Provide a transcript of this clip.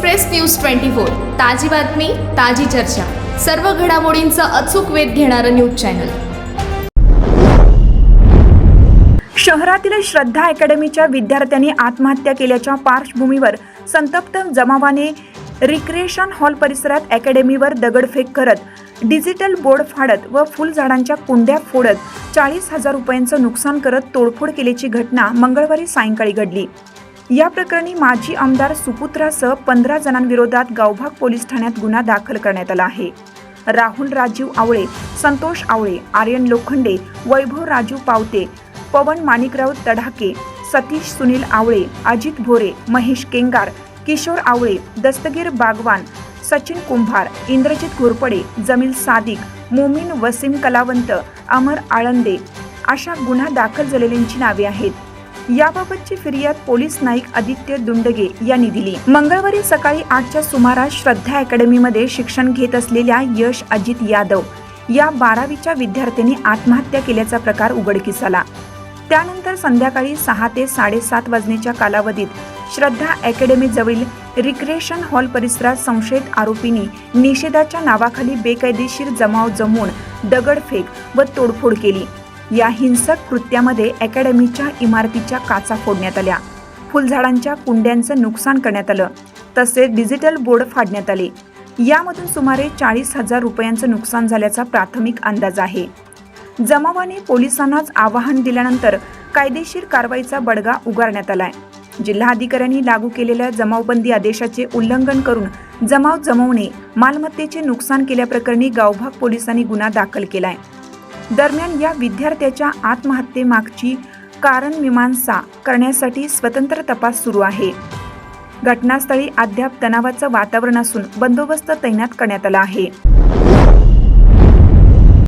Express news twenty four ताजी बातमी ताजी चर्चा. सर्व घडामोडींचा अचूक वेध घेणारं न्यूज चॅनल. शहरातील श्रद्धा अकॅडमीच्या विद्यार्थ्यांनी आत्महत्या केल्याच्या पार्श्वभूमीवर संतप्त जमावाने रिक्रिएशन हॉल परिसरात अकॅडमीवर दगडफेक करत डिजिटल बोर्ड फाडत व फुलझाडांच्या कुंड्या फोडत चाळीस हजार रुपयांचं नुकसान करत तोडफोड केल्याची घटना मंगळवारी सायंकाळी घडली. या प्रकरणी माजी आमदार सुपुत्रासह पंधरा जणांविरोधात गावभाग पोलीस ठाण्यात गुन्हा दाखल करण्यात आला आहे. राहुल राजीव आवळे संतोष आवळे आर्यन लोखंडे वैभव राजू पावते पवन माणिकराव तडाके सतीश सुनील आवळे अजित भोरे महेश केंगार किशोर आवळे दस्तगीर बागवान सचिन कुंभार इंद्रजित घोरपडे जमील सादिक मोमीन वसीम कलावंत अमर आळंदे अशा गुन्हा दाखल झालेल्यांची नावे आहेत. याबाबतची फिर्याद पोलीस नाईक आदित्य दुंडगे यांनी दिली. मंगळवारी सकाळी आठच्या सुमारास श्रद्धा अकॅडमीमध्ये शिक्षण घेत असलेल्या यश अजित यादव या बारावीच्या विद्यार्थ्यांनी आत्महत्या केल्याचा प्रकार उघडकीस आला त्यानंतर संध्याकाळी सहा ते साडेसात वाजण्याच्या कालावधीत श्रद्धा अकॅडमीजवळील रिक्रिएशन हॉल परिसरात संशयित आरोपींनी निषेधाच्या नावाखाली बेकायदेशीर जमाव जमवून दगडफेक व तोडफोड केली. या हिंसक कृत्यामध्ये अकॅडमीच्या इमारतीच्या काचा फोडण्यात आल्या. फुलझाडांच्या कुंड्यांचं नुकसान करण्यात आलं. तसेच डिजिटल बोर्ड फाडण्यात आले. यामधून सुमारे चाळीस हजार रुपयांचं नुकसान झाल्याचा प्राथमिक अंदाज आहे. जमावाने पोलिसांनाच आवाहन दिल्यानंतर कायदेशीर कारवाईचा बडगा उगारण्यात आलाय. जिल्हाधिकाऱ्यांनी लागू केलेल्या जमावबंदी आदेशाचे उल्लंघन करून जमाव जमवणे मालमत्तेचे नुकसान केल्याप्रकरणी गावभाग पोलिसांनी गुन्हा दाखल केलाय. दरम्यान या विद्यार्थ्याच्या आत्महत्येमागची कारण मीमांसा करण्यासाठी स्वतंत्र तपास सुरू आहे. घटनास्थळी अद्याप तणावाचं वातावरण असून बंदोबस्त तैनात करण्यात आला आहे.